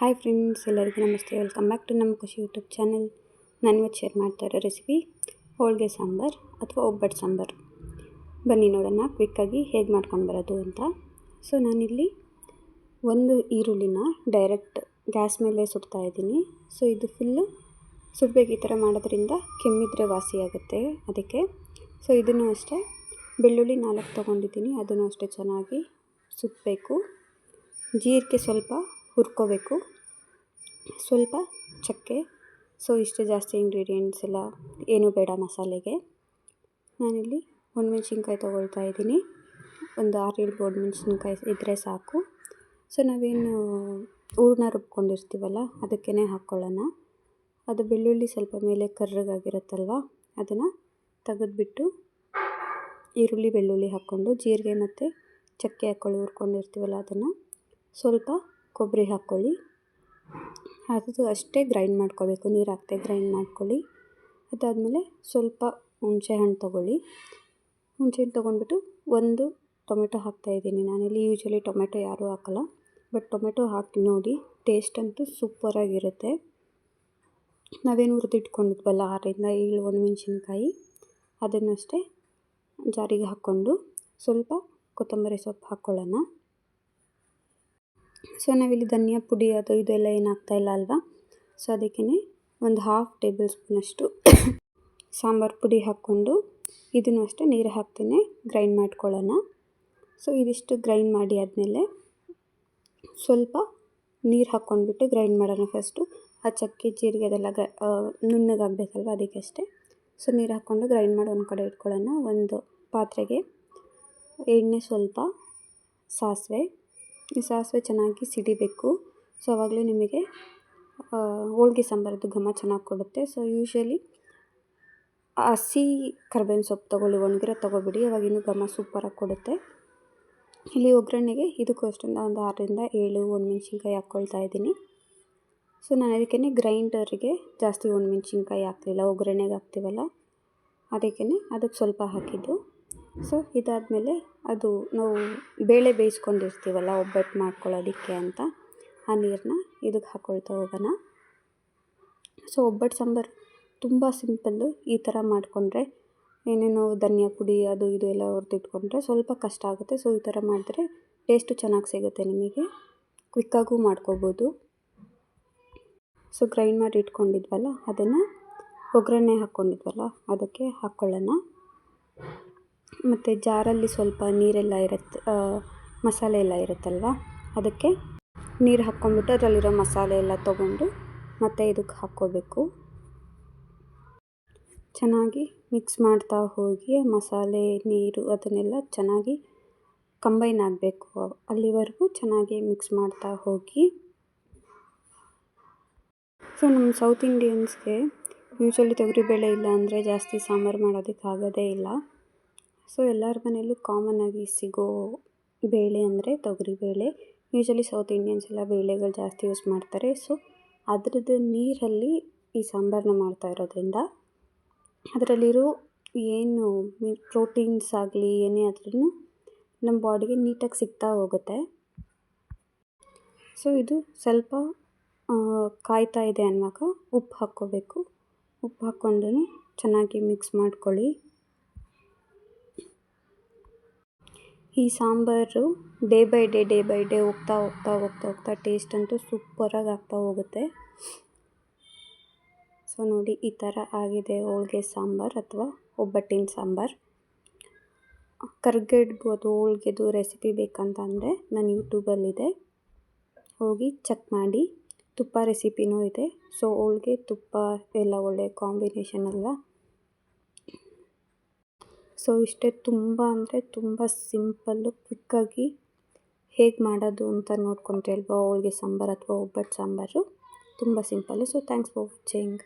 Hi friends ಎಲ್ಲರಿಗೂ ನಮಸ್ತೆ. Welcome back to ನಮ್ಮ ಖುಷಿ ಯೂಟ್ಯೂಬ್ ಚಾನಲ್ ನಾನು ಇವತ್ತು ಶೇರ್ ಮಾಡ್ತಾ ಇರೋ ರೆಸಿಪಿ ಹೋಳಿಗೆ ಸಾಂಬಾರು ಅಥವಾ ಒಬ್ಬಟ್ಟು ಸಾಂಬಾರು. ಬನ್ನಿ ನೋಡೋಣ ಕ್ವಿಕ್ಕಾಗಿ ಹೇಗೆ ಮಾಡ್ಕೊಂಡು ಬರೋದು ಅಂತ. ಸೊ ನಾನಿಲ್ಲಿ ಒಂದು ಈರುಳ್ಳಿನ ಡೈರೆಕ್ಟ್ ಗ್ಯಾಸ್ ಮೇಲೆ ಸುಡ್ತಾ ಇದ್ದೀನಿ. ಸೊ ಇದು ಫುಲ್ಲು ಸುಡಬೇಕು ಈ ಥರ ಮಾಡೋದ್ರಿಂದ ಕೆಮ್ಮಿದ್ರೆ ವಾಸಿ ಆಗುತ್ತೆ ಅದಕ್ಕೆ. ಸೊ ಇದನ್ನು ಅಷ್ಟೇ ಬೆಳ್ಳುಳ್ಳಿ ನಾಲ್ಕು ತೊಗೊಂಡಿದ್ದೀನಿ. ಅದನ್ನು ಅಷ್ಟೇ ಚೆನ್ನಾಗಿ ಸುತ್ತಬೇಕು ಜೀರಿಗೆ ಸ್ವಲ್ಪ ಹುರ್ಕೋಬೇಕು. ಸ್ವಲ್ಪ ಚಕ್ಕೆ, ಸೊ ಇಷ್ಟು ಜಾಸ್ತಿ ಇಂಗ್ರೀಡಿಯೆಂಟ್ಸ್ ಎಲ್ಲ ಏನೂ ಬೇಡ ಮಸಾಲೆಗೆ. ನಾನಿಲ್ಲಿ ಒಣಮೆಣ್ಸಿನ್ಕಾಯಿ ತೊಗೊಳ್ತಾ ಇದ್ದೀನಿ. ಒಂದು ಆರೇಳು ಮೆಣಸಿನ್ಕಾಯಿ ಇದ್ದರೆ ಸಾಕು. ಸೊ ನಾವೇನು ಹೂರ್ಣ ರುಬ್ಕೊಂಡಿರ್ತೀವಲ್ಲ ಅದಕ್ಕೇ ಹಾಕ್ಕೊಳ್ಳೋಣ ಅದು ಬೆಳ್ಳುಳ್ಳಿ ಸ್ವಲ್ಪ ಮೇಲೆ ಕರ್ರಗಾಗಿರುತ್ತಲ್ವ, ಅದನ್ನು ತೆಗೆದುಬಿಟ್ಟು ಈರುಳ್ಳಿ ಬೆಳ್ಳುಳ್ಳಿ ಹಾಕ್ಕೊಂಡು, ಜೀರಿಗೆ ಮತ್ತು ಚಕ್ಕೆ ಹಾಕ್ಕೊಳ್ಳಿ ಹುರ್ಕೊಂಡಿರ್ತೀವಲ್ಲ ಅದನ್ನು. ಸ್ವಲ್ಪ ಕೊಬ್ಬರಿ ಹಾಕ್ಕೊಳ್ಳಿ. ಅದು ಅಷ್ಟೇ ಗ್ರೈಂಡ್ ಮಾಡ್ಕೋಬೇಕು. ನೀರು ಹಾಕ್ತೆ ಗ್ರೈಂಡ್ ಮಾಡ್ಕೊಳ್ಳಿ. ಅದಾದಮೇಲೆ ಸ್ವಲ್ಪ ಹುಣಸೆ ಹಣ್ಣು ತೊಗೊಳ್ಳಿ. ಹುಣಸೆ ಹಣ್ಣು ತೊಗೊಂಡ್ಬಿಟ್ಟು ಒಂದು ಟೊಮೆಟೊ ಹಾಕ್ತಾಯಿದ್ದೀನಿ ನಾನಿಲ್ಲಿ. ಯೂಶ್ವಲಿ ಟೊಮೆಟೊ ಯಾರೂ ಹಾಕಲ್ಲ. ಬಟ್ ಟೊಮೆಟೊ ಹಾಕಿ ನೋಡಿ ಟೇಸ್ಟ್ ಅಂತೂ ಸೂಪರಾಗಿರುತ್ತೆ ನಾವೇನು ಹುರಿದಿಟ್ಕೊಂಡಿದ್ವಲ್ಲ ಆರರಿಂದ ಏಳು ಒಣಮೆಣ್ಸಿನ್ಕಾಯಿ ಅದನ್ನಷ್ಟೇ ಜಾರಿಗೆ ಹಾಕ್ಕೊಂಡು ಸ್ವಲ್ಪ ಕೊತ್ತಂಬರಿ ಸೊಪ್ಪು ಹಾಕ್ಕೊಳ್ಳೋಣ. ಸೊ ನಾವಿಲ್ಲಿ ಧನಿಯಾ ಪುಡಿ ಅದು ಇದೆಲ್ಲ ಏನಾಗ್ತಾ ಇಲ್ಲ ಅಲ್ವಾ? ಸೊ ಅದಕ್ಕೇ ಒಂದು ಹಾಫ್ ಟೇಬಲ್ ಸ್ಪೂನಷ್ಟು ಸಾಂಬಾರು ಪುಡಿ ಹಾಕ್ಕೊಂಡು ಇದನ್ನು ಅಷ್ಟೇ ನೀರು ಹಾಕ್ತೇನೆ ಗ್ರೈಂಡ್ ಮಾಡ್ಕೊಳ್ಳೋಣ. ಸೊ ಇದಿಷ್ಟು ಗ್ರೈಂಡ್ ಮಾಡಿ ಆದಮೇಲೆ ಸ್ವಲ್ಪ ನೀರು ಹಾಕ್ಕೊಂಡ್ಬಿಟ್ಟು ಗ್ರೈಂಡ್ ಮಾಡೋಣ ಫಸ್ಟು ಆ ಚಕ್ಕೆ, ಜೀರಿಗೆ ಅದೆಲ್ಲ ಗ್ರ ನುಣ್ಣಗಾಗಬೇಕಲ್ವ ಅದಕ್ಕಷ್ಟೇ. ಸೊ ನೀರು ಹಾಕ್ಕೊಂಡು ಗ್ರೈಂಡ್ ಮಾಡಿ ಒಂದು ಕಡೆ ಇಟ್ಕೊಳ್ಳೋಣ. ಒಂದು ಪಾತ್ರೆಗೆ ಎಣ್ಣೆ ಸ್ವಲ್ಪ, ಸಾಸಿವೆ ಈ ಸಾಸಿವೆ ಚೆನ್ನಾಗಿ ಸಿಡಿಬೇಕು. ಸೊ ಆವಾಗಲೇ ನಿಮಗೆ ಹೋಳ್ಗೆ ಸಾಂಬಾರದ್ದು ಘಮ ಚೆನ್ನಾಗಿ ಕೊಡುತ್ತೆ. ಸೊ ಯೂಶ್ವಲಿ ಹಸಿ ಕರ್ಬೇವಿನ ಸೊಪ್ಪು ತೊಗೊಳ್ಳಿ, ಒಣಗಿರೋ ತೊಗೊಬಿಡಿ ಅವಾಗ ಇನ್ನೂ ಘಮ ಸೂಪರಾಗಿ ಕೊಡುತ್ತೆ. ಇಲ್ಲಿ ಒಗ್ಗರಣೆಗೆ ಇದಕ್ಕೂ ಅಷ್ಟೊಂದು, ಒಂದು ಆರರಿಂದ ಏಳು ಒಣಮೆಣ್ಸಿನ್ಕಾಯಿ ಹಾಕ್ಕೊಳ್ತಾ ಇದ್ದೀನಿ. ಸೊ, ನಾನು ಅದಕ್ಕೇ ಗ್ರೈಂಡರಿಗೆ ಜಾಸ್ತಿ ಒಣಮೆಣ್ಸಿನ್ಕಾಯಿ ಹಾಕಲಿಲ್ಲ, ಒಗ್ಗರಣೆಗೆ ಹಾಕ್ತೀವಲ್ಲ ಅದಕ್ಕೇ ಅದಕ್ಕೆ ಸ್ವಲ್ಪ ಹಾಕಿದ್ದು. ಸೊ ಇದಾದಮೇಲೆ ಅದು ನಾವು ಬೇಳೆ ಬೇಯಿಸ್ಕೊಂಡಿರ್ತೀವಲ್ಲ, ಒಬ್ಬಟ್ಟು ಮಾಡ್ಕೊಳ್ಳೋದಕ್ಕೆ ಅಂತ, ಆ ನೀರನ್ನ ಇದಕ್ಕೆ ಹಾಕ್ಕೊಳ್ತಾ ಹೋಗೋಣ. ಸೊ ಒಬ್ಬಟ್ಟು ಸಾಂಬಾರು ತುಂಬ ಸಿಂಪಲ್ಲು, ಈ ಥರ ಮಾಡಿಕೊಂಡ್ರೆ ಏನೇನೋ ಧನಿಯಾ ಪುಡಿ, ಅದು ಇದು ಎಲ್ಲ ಇಟ್ಕೊಂಡ್ರೆ ಸ್ವಲ್ಪ ಕಷ್ಟ ಆಗುತ್ತೆ. ಸೊ ಈ ಥರ ಮಾಡಿದ್ರೆ ಟೇಸ್ಟು ಚೆನ್ನಾಗಿ ಸಿಗುತ್ತೆ ನಿಮಗೆ. ಕ್ವಿಕ್ಕಾಗೂ ಮಾಡ್ಕೋಬೋದು. ಸೊ ಗ್ರೈಂಡ್ ಮಾಡಿ ಇಟ್ಕೊಂಡಿದ್ವಲ್ಲ, ಅದನ್ನು ಒಗ್ಗರಣೆ ಹಾಕ್ಕೊಂಡಿದ್ವಲ್ಲ, ಅದಕ್ಕೆ ಹಾಕ್ಕೊಳ್ಳೋಣ. ಮತ್ತು ಜಾರಲ್ಲಿ ಸ್ವಲ್ಪ ನೀರೆಲ್ಲ ಇರುತ್ತೆ ಮಸಾಲೆ ಎಲ್ಲ ಇರುತ್ತಲ್ವ? ಅದಕ್ಕೆ ನೀರು ಹಾಕ್ಕೊಂಬಿಟ್ಟು ಅದರಲ್ಲಿರೋ ಮಸಾಲೆ ಎಲ್ಲ ತೊಗೊಂಡು ಮತ್ತೆ ಇದಕ್ಕೆ ಹಾಕ್ಕೋಬೇಕು. ಚೆನ್ನಾಗಿ ಮಿಕ್ಸ್ ಮಾಡ್ತಾ ಹೋಗಿ ಮಸಾಲೆ, ನೀರು ಅದನ್ನೆಲ್ಲ ಚೆನ್ನಾಗಿ ಕಂಬೈನ್ ಆಗಬೇಕು. ಅಲ್ಲಿವರೆಗೂ ಚೆನ್ನಾಗಿ ಮಿಕ್ಸ್ ಮಾಡ್ತಾ ಹೋಗಿ. ಸೊ, ನಮ್ಮ ಸೌತ್ ಇಂಡಿಯನ್ಸ್ಗೆ ಯೂಶ್ವಲಿ ತೊಗರಿಬೇಳೆ ಇಲ್ಲ ಅಂದರೆ ಜಾಸ್ತಿ ಸಾಂಬಾರು ಮಾಡೋದಕ್ಕೆ ಆಗೋದೇ ಇಲ್ಲ. ಸೊ ಎಲ್ಲರ ಮನೆಯಲ್ಲೂ ಕಾಮನ್ನಾಗಿ ಸಿಗೋ ಬೇಳೆ ಅಂದರೆ ತೊಗರಿಬೇಳೆ ಯೂಶ್ವಲಿ ಸೌತ್ ಇಂಡಿಯನ್ಸ್ ಎಲ್ಲ ಬೇಳೆಗಳು ಜಾಸ್ತಿ ಯೂಸ್ ಮಾಡ್ತಾರೆ. ಸೊ ಅದರದ್ದು ನೀರಲ್ಲಿ ಈ ಸಾಂಬಾರನ್ನ ಮಾಡ್ತಾ ಇರೋದ್ರಿಂದ ಅದರಲ್ಲಿರೋ ಏನು ಪ್ರೋಟೀನ್ಸ್ ಆಗಲಿ, ಏನೇ ಆದ್ರೂ ನಮ್ಮ ಬಾಡಿಗೆ ನೀಟಾಗಿ ಸಿಗ್ತಾ ಹೋಗುತ್ತೆ. ಸೊ ಇದು ಸ್ವಲ್ಪ ಕಾಯ್ತಾ ಇದೆ ಅನ್ನುವಾಗ ಉಪ್ಪು ಹಾಕ್ಕೋಬೇಕು. ಉಪ್ಪು ಹಾಕ್ಕೊಂಡು ಚೆನ್ನಾಗಿ ಮಿಕ್ಸ್ ಮಾಡ್ಕೊಳ್ಳಿ. ಈ sambar day by day day by day ಹೋಗ್ತಾ ಹೋಗ್ತಾ ಹೋಗ್ತಾ ಹೋಗ್ತಾ ಟೇಸ್ಟ್ ಅಂತೂ ಸೂಪರಾಗಿ ಆಗ್ತಾ ಹೋಗುತ್ತೆ. ಸೊ ನೋಡಿ ಈ ಥರ ಆಗಿದೆ ಹೋಳಿಗೆ ಸಾಂಬಾರು ಅಥವಾ ಒಬ್ಬಟ್ಟಿನ ಸಾಂಬಾರು. ಕರ್ಗಿಡ್ಬೋದು ಹೋಳಿಗೆದು ರೆಸಿಪಿ ಬೇಕಂತ ಅಂದರೆ ನಾನು ಯೂಟ್ಯೂಬಲ್ಲಿದೆ ಹೋಗಿ ಚೆಕ್ ಮಾಡಿ. ತುಪ್ಪ ರೆಸಿಪಿನೂ ಇದೆ. ಸೊ ಹೋಳಿಗೆ, ತುಪ್ಪ ಎಲ್ಲ ಒಳ್ಳೆ ಕಾಂಬಿನೇಷನ್ ಅಲ್ವಾ ಸೊ ಇಷ್ಟೇ ತುಂಬ ಅಂದರೆ ತುಂಬ ಸಿಂಪಲ್ಲು ಕ್ವಿಕ್ಕಾಗಿ ಹೇಗೆ ಮಾಡೋದು ಅಂತ ನೋಡ್ಕೊಂಡ್ರೆ ಅಲ್ವಾ? ಹೋಳ್ಗೆ ಸಾಂಬಾರು ಅಥವಾ ಒಬ್ಬಟ್ಟು ಸಾಂಬಾರು? ತುಂಬ simple so thanks for watching